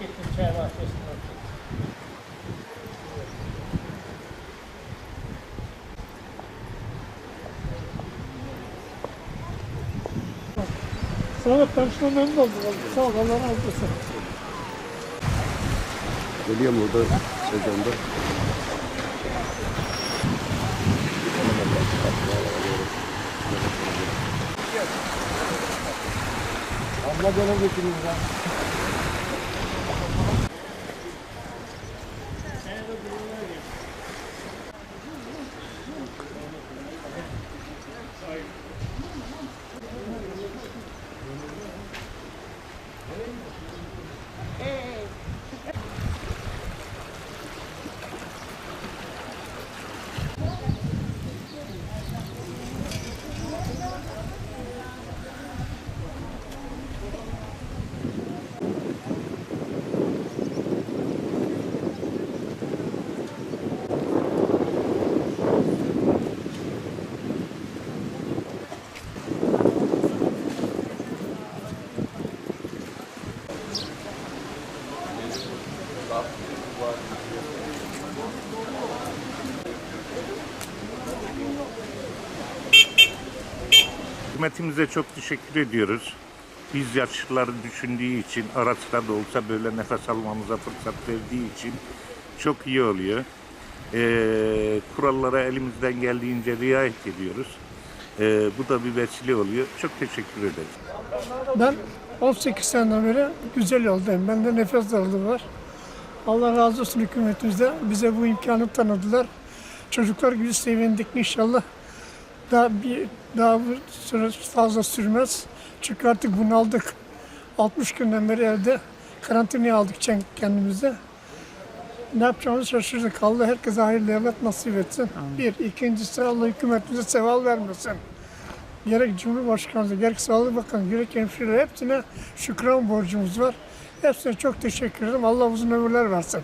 gittim çay bahçesine oturdum. Sana tanışma memnun oldum. Sağ ol, Allah razı olsun. Geliyor mu orada sezonda? Abla böyle götürüyor É. Hükümetimize çok teşekkür ediyoruz. Biz yaşlıları düşündüğü için, ara sıra da olsa böyle nefes almamıza fırsat verdiği için çok iyi oluyor. Ee, kurallara elimizden geldiğince riayet ediyoruz. Ee, bu da bir vesile oluyor. Çok teşekkür ederiz. Ben 18 seneden beri güzel yoldayım. Bende nefes darlığı var. Allah razı olsun hükümetimizde. Bize bu imkanı tanıdılar. Çocuklar gibi sevindik inşallah. Daha bir daha bu süre fazla sürmez. Çünkü artık bunaldık. 60 günden beri evde karantinaya aldık kendimize. Ne yapacağımızı şaşırdık. Allah herkese hayırlı evlat nasip etsin. Bir. ikincisi Allah hükümetimize seval vermesin. Gerek Cumhurbaşkanımıza, gerek Sağlık Bakanı, gerek hemşire hepsine şükran borcumuz var. Hepsine çok teşekkür ederim. Allah uzun ömürler versin.